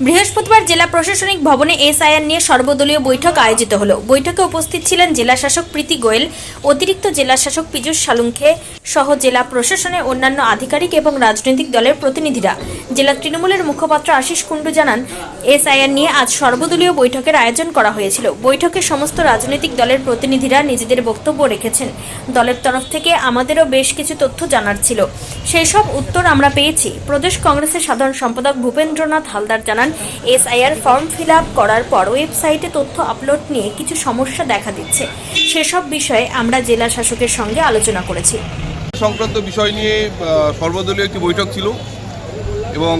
বৃহস্পতিবার জেলা প্রশাসনিক ভবনে এসআইআর নিয়ে সর্বদলীয় বৈঠক আয়োজিত হলো। বৈঠকে উপস্থিত ছিলেন জেলা শাসক প্রীতি গোয়েল, অতিরিক্ত জেলা শাসক পীযূষ সালুঙ্খে সহ জেলা প্রশাসনের অন্যান্য আধিকারিক এবং রাজনৈতিক দলের প্রতিনিধিরা। জেলা তৃণমূলের মুখপাত্র আশিস কুণ্ডু জানান, এসআইআর নিয়ে আজ সর্বদলীয় বৈঠকের আয়োজন করা হয়েছিল। বৈঠকে সমস্ত রাজনৈতিক দলের প্রতিনিধিরা নিজেদের বক্তব্য রেখেছেন। দলের তরফ থেকে আমাদেরও বেশ কিছু তথ্য জানার ছিল। সেই সব উত্তর আমরা পেয়েছি। প্রদেশ কংগ্রেসের সাধারণ সম্পাদক ভূপেন্দ্রনাথ হালদার জানান এসআইআর ফর্ম ফিল আপ করার পর ওয়েবসাইটে তথ্য আপলোড নিয়ে কিছু সমস্যা দেখা দিচ্ছে। সেসব বিষয়ে আমরা জেলা শাসকের সঙ্গে আলোচনা করেছি। সংক্রান্ত বিষয় নিয়ে সর্বদলীয় একটি বৈঠক ছিল এবং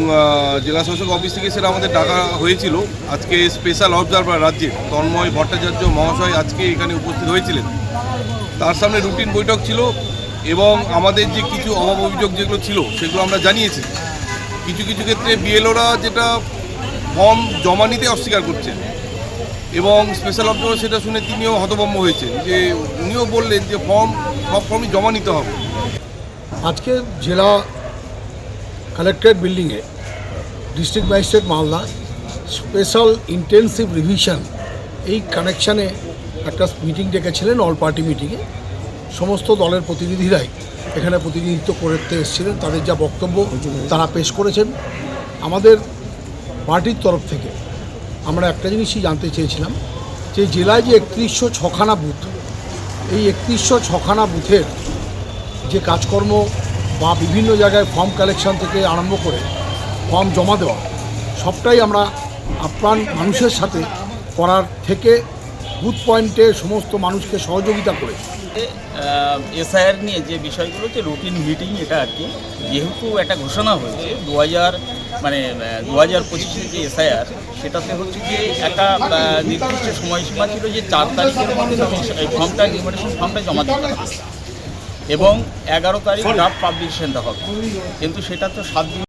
জেলা শাসক অফিস থেকে সেটা আমাদের ডাকা হয়েছিল। আজকে স্পেশাল অবজারভার রাজ্যের তন্ময় ভট্টাচার্য মহাশয় আজকে এখানে উপস্থিত হয়েছিলেন। তার সামনে রুটিন বৈঠক ছিল এবং আমাদের যে কিছু অভাব অভিযোগ যেগুলো ছিল সেগুলো আমরা জানিয়েছি। কিছু কিছু ক্ষেত্রে বিএলওরা যেটা ফর্ম জমা নিতে অস্বীকার করছেন। এবং স্পেশাল অবজারভার সেটা শুনে তিনিও হতভম্ব হয়েছেন যে উনিও বললেন যে ফর্ম, সব ফর্মই জমা নিতে হবে। আজকে জেলা কালেক্টরেট বিল্ডিংয়ে district magistrate Malda special intensive revision এই কানেকশানে একটা মিটিং ডেকেছিলেন অল পার্টি মিটিংয়ে সমস্ত দলের প্রতিনিধিরাই এখানে প্রতিনিধিত্ব করতে এসেছিলেন, তাদের যা বক্তব্য তারা পেশ করেছেন। আমাদের পার্টির তরফ থেকে আমরা একটা জিনিসই জানতে চেয়েছিলাম যে জেলায় যে একত্রিশশো ছখানা বুথ, এই একত্রিশশো ছখানা বুথের যে কাজকর্ম বা বিভিন্ন জায়গায় ফর্ম কালেকশন থেকে আরম্ভ করে ফর্ম জমা দেওয়া, সবটাই আমরা আপ্রাণ মানুষের সাথে করার থেকে বুথ পয়েন্টে সমস্ত মানুষকে সহযোগিতা করে। এসআইআর নিয়ে যে বিষয়গুলো যে রুটিন মিটিং এটা আর কি, যেহেতু একটা ঘোষণা হয়েছে, দু হাজার মানে দু হাজার পঁচিশে যে এসআইআর, সেটাতে হচ্ছে যে একটা নির্দিষ্ট সময়সীমা ছিল যে চার তারিখের মধ্যে ফর্মটা নিউমারেশন ফর্মটা জমা দিতে হবে। এবং এগারো তারিখ ড্রাফট পাবলিকেশনটা হবে। কিন্তু সেটা তো সাত দিন